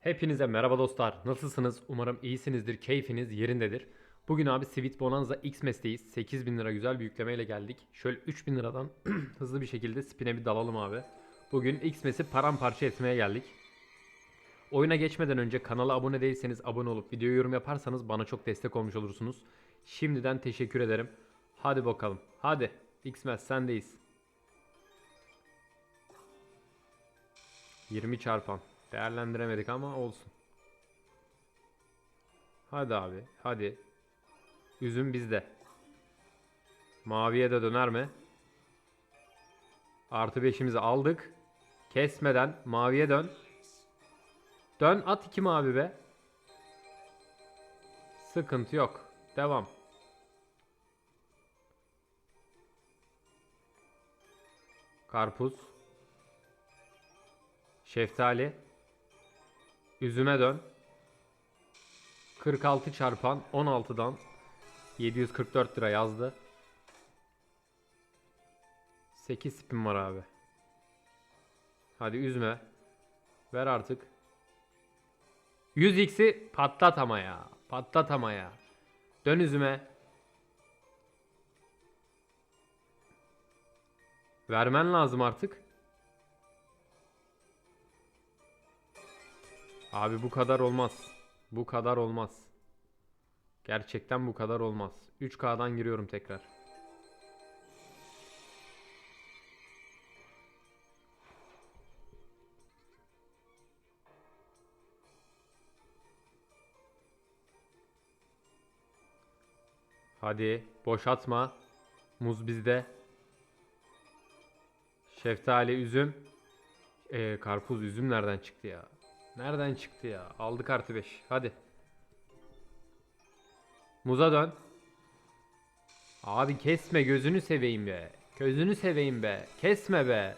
Hepinize merhaba dostlar. Nasılsınız? Umarım iyisinizdir. Keyfiniz yerindedir. Bugün abi Sweet Bonanza Xmas'teyiz. 8000 lira güzel bir yüklemeyle geldik. Şöyle 3000 liradan hızlı bir şekilde spin'e bir dalalım abi. Bugün Xmas'i paramparça etmeye geldik. Oyuna geçmeden önce kanala abone değilseniz abone olup videoya yorum yaparsanız bana çok destek olmuş olursunuz. Şimdiden teşekkür ederim. Hadi bakalım. Hadi. Xmas sendeyiz. 20 çarpan. Değerlendiremedik ama olsun. Hadi abi. Hadi. Üzüm bizde. Maviye de döner mi? Artı 5'imizi aldık. Kesmeden maviye dön. Dön at iki mavi be. Sıkıntı yok. Devam. Karpuz. Şeftali. Üzüme dön. 46 çarpan 16'dan 744 lira yazdı. 8 spin var abi. Hadi üzme. Ver artık. 100x'i patlat ama ya. Patlat ama ya. Dön üzüme. Vermen lazım artık. Abi bu kadar olmaz. Bu kadar olmaz. Gerçekten bu kadar olmaz. 3K'dan giriyorum tekrar. Hadi boşaltma. Muz bizde. Şeftali, üzüm. Ee, karpuz, üzüm nereden çıktı ya? Nereden çıktı ya? Aldık artı 5. Hadi. Muza dön. Abi kesme gözünü seveyim be. Gözünü seveyim be. Kesme be.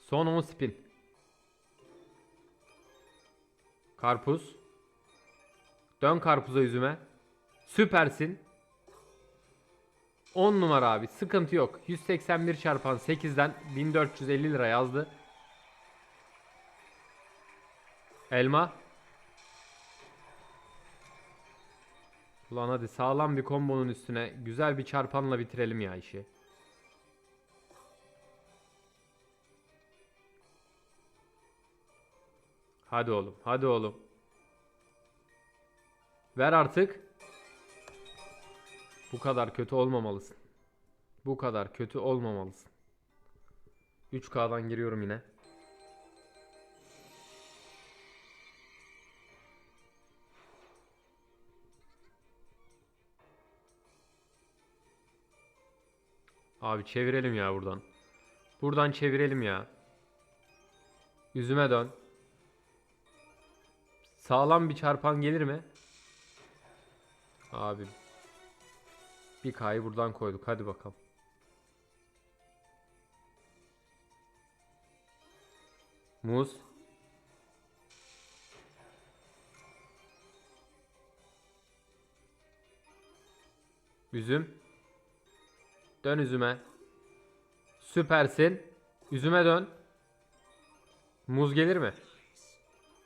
Son 10 spin. Karpuz. Dön karpuza yüzüme. Süpersin. 10 numara abi. Sıkıntı yok. 181 çarpan 8'den 1450 lira yazdı. Elma. Ulan hadi sağlam bir kombonun üstüne güzel bir çarpanla bitirelim ya işi. Hadi oğlum, hadi oğlum. Ver artık. Bu kadar kötü olmamalısın. Bu kadar kötü olmamalısın. 3K'dan giriyorum yine. Abi çevirelim ya buradan. Buradan çevirelim ya. Yüzüme dön. Sağlam bir çarpan gelir mi? Abi. Bir K'yı buradan koyduk. Hadi bakalım. Muz. Üzüm. Dön üzüme. Süpersin. Üzüme dön. Muz gelir mi?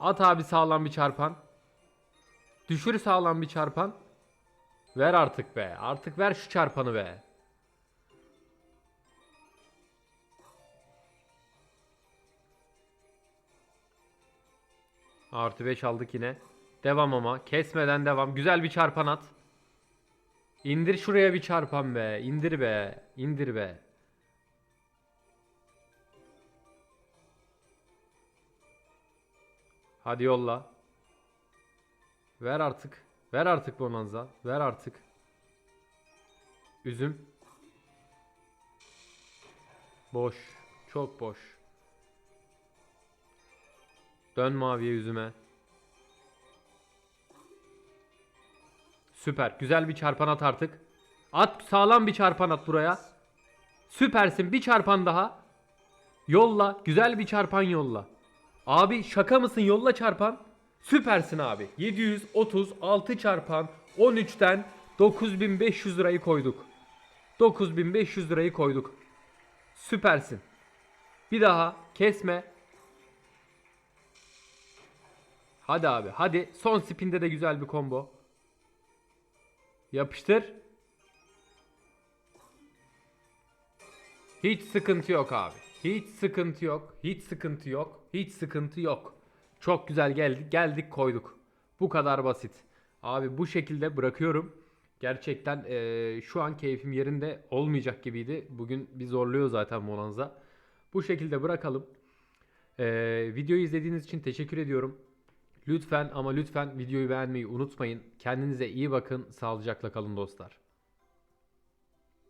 At abi sağlam bir çarpan. Düşür sağlam bir çarpan. Ver artık be. Artık ver şu çarpanı be. Artı 5 aldık yine. Devam ama. Kesmeden devam. Güzel bir çarpan at. İndir şuraya bir çarpan be. İndir be. İndir be. Hadi yolla. Ver artık. Ver artık bonanza. Ver artık. Üzüm. Boş. Çok boş. Dön maviye yüzüme. Süper. Güzel bir çarpan at artık. At sağlam bir çarpan at buraya. Süpersin. Bir çarpan daha. Yolla. Güzel bir çarpan yolla. Abi şaka mısın? Yolla çarpan. Süpersin abi. 736 çarpan 13'ten 9500 lirayı koyduk. 9500 lirayı koyduk. Süpersin. Bir daha kesme. Hadi abi hadi. Son spinde de güzel bir combo. Yapıştır. Hiç sıkıntı yok abi. Hiç sıkıntı yok. Hiç sıkıntı yok. Hiç sıkıntı yok. Çok güzel geldik. Geldik koyduk. Bu kadar basit. Abi bu şekilde bırakıyorum. Gerçekten eee, şu an keyfim yerinde olmayacak gibiydi. Bugün bir zorluyor zaten Monanza. Bu şekilde bırakalım. Eee, videoyu izlediğiniz için teşekkür ediyorum. Lütfen ama lütfen videoyu beğenmeyi unutmayın. Kendinize iyi bakın. Sağlıcakla kalın dostlar.